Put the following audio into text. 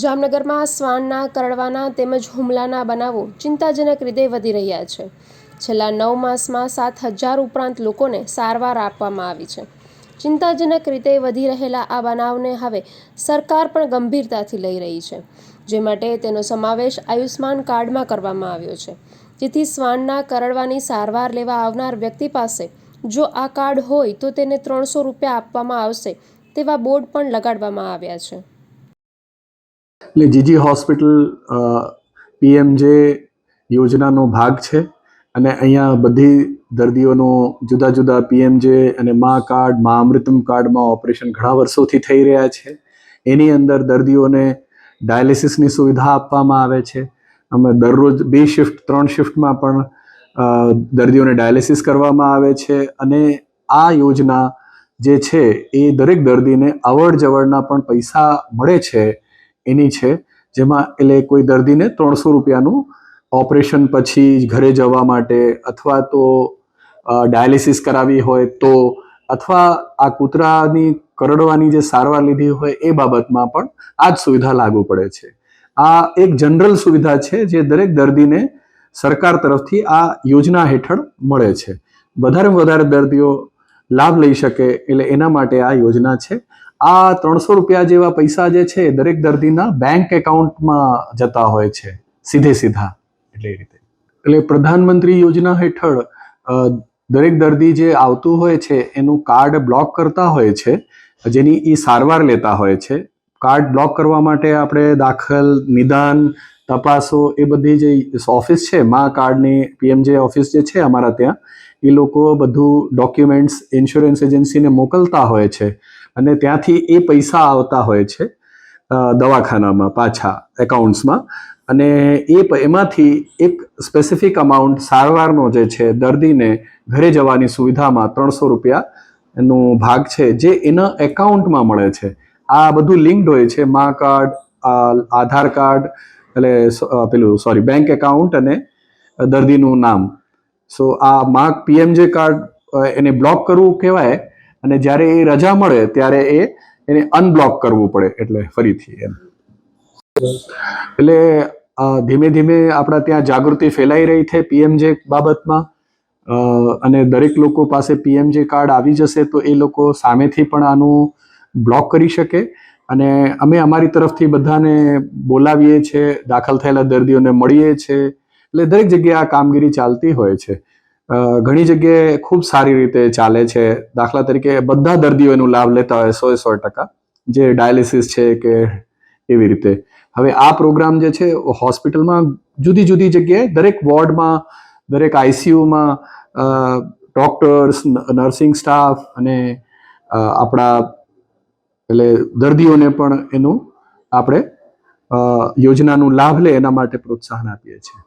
જામનગરમાં શ્વાનના, કરડવાના તેમજ હુમલાના બનાવો ચિંતાજનક રીતે વધી રહ્યા છે. છેલ્લા નવ માસમાં સાત હજાર ઉપરાંત લોકોને સારવાર આપવામાં આવી છે. ચિંતાજનક રીતે વધી રહેલા આ બનાવને હવે સરકાર પણ ગંભીરતાથી લઈ રહી છે, જે માટે તેનો સમાવેશ આયુષ્માન કાર્ડમાં કરવામાં આવ્યો છે. જેથી શ્વાનના, કરડવાની સારવાર લેવા આવનાર વ્યક્તિ પાસે જો આ કાર્ડ હોય તો તેને ત્રણસો રૂપિયા આપવામાં આવશે તેવા બોર્ડ પણ લગાડવામાં આવ્યા છે. એટલે જીજી હોસ્પિટલ પીએમજે યોજનાનો ભાગ છે અને અહીંયા બધી દર્દીઓનો જુદા જુદા પીએમજે અને મા કાર્ડ, મા અમૃતમ કાર્ડમાં ઓપરેશન ઘણા વર્ષોથી થઈ રહ્યા છે. એની અંદર દર્દીઓને ડાયાલિસિસની સુવિધા આપવામાં આવે છે. અમે દરરોજ બે શિફ્ટ, ત્રણ શિફ્ટમાં પણ દર્દીઓને ડાયાલિસિસ કરવામાં આવે છે અને આ યોજના જે છે એ દરેક દર્દીને અવર જવરના પણ પૈસા મળે છે એની છે, જેમાં એટલે કોઈ દર્દીને ત્રણસો રૂપિયાનું ઓપરેશન પછી ઘરે જવા માટે અથવા તો ડાયાલિસિસ કરાવી હોય તો, અથવા આ કૂતરાની કરડવાની જે સારવાર લીધી હોય એ બાબતમાં પણ આ જ સુવિધા લાગુ પડે છે. આ એક જનરલ સુવિધા છે જે દરેક દર્દીને સરકાર તરફથી આ યોજના હેઠળ મળે છે. વધારેમાં વધારે દર્દીઓ લાભ લઈ શકે એટલે એના માટે આ યોજના છે. આ ત્રણસો રૂપિયા જેવા પૈસા જે છે દરેક દર્દીના બેંક એકાઉન્ટમાં જતા હોય છે. સીધે સીધા. એટલે રીતે. એટલે પ્રધાનમંત્રી યોજના હેઠળ દરેક દર્દી જે આવતું હોય છે એનું કાર્ડ બ્લોક કરતા હોય છે જેની એ સારવાર લેતા હોય છે. કાર્ડ બ્લોક કરવા માટે આપણે દાખલ નિદાન તપાસો એ બધી જે ઓફિસ છે મા કાર્ડની પીએમજે ઓફિસ જે છે અમારા ત્યાં એ લોકો બધું ડોક્યુમેન્ટ્સ ઇન્સ્યોરન્સ એજન્સીને મોકલતા હોય છે અને ત્યાંથી એ પૈસા આવતા હોય છે દવાખાનામાં પાછા એકાઉન્ટ્સમાં અને એ એમાંથી એક સ્પેસિફિક અમાઉન્ટ સારવારનો જે છે, દર્દીને ઘરે જવાની સુવિધામાં ત્રણસો રૂપિયા એનો ભાગ છે, જે એના એકાઉન્ટમાં મળે છે. આ બધું લિંક્ડ હોય છે, મા કાર્ડ આધાર કાર્ડ, એટલે પેલું સોરી બેંક એકાઉન્ટ અને દર્દીનું નામ. સો આ માર્ક પીએમજે કાર્ડ એને બ્લોક કરવું કહેવાય, અને જ્યારે એ રજા મળે ત્યારે એ એને અનબ્લોક કરવું પડે એટલે ફરીથી એમ. એટલે ધીમે ધીમે આપણા ત્યાં જાગૃતિ ફેલાઈ રહી છે પીએમજે બાબતમાં અને દરેક લોકો પાસે પીએમજે કાર્ડ આવી જશે તો એ લોકો સામેથી પણ આનું બ્લોક કરી શકે. અને અમે અમારી તરફથી બધાને બોલાવીએ છીએ દાખલ થયેલા દર્દીઓને મળીએ છીએ એટલે દરેક જગ્યાએ આ કામગીરી ચાલતી હોય છે. ઘણી જગ્યાએ ખૂબ સારી રીતે ચાલે છે. દાખલા તરીકે બધા દર્દીઓ એનો લાભ લેતા હોય સો સો ટકા. જે ડાયાલિસિસ છે કે એવી રીતે. હવે આ પ્રોગ્રામ જે છે, હોસ્પિટલમાં જુદી જુદી જગ્યાએ દરેક વોર્ડમાં, દરેક આઈસીયુમાં ડોક્ટર્સ નર્સિંગ સ્ટાફ અને આપણા એટલે દર્દીઓને પણ એનું આપણે યોજનાનું લાભ લે એના માટે પ્રોત્સાહન આપીએ છીએ.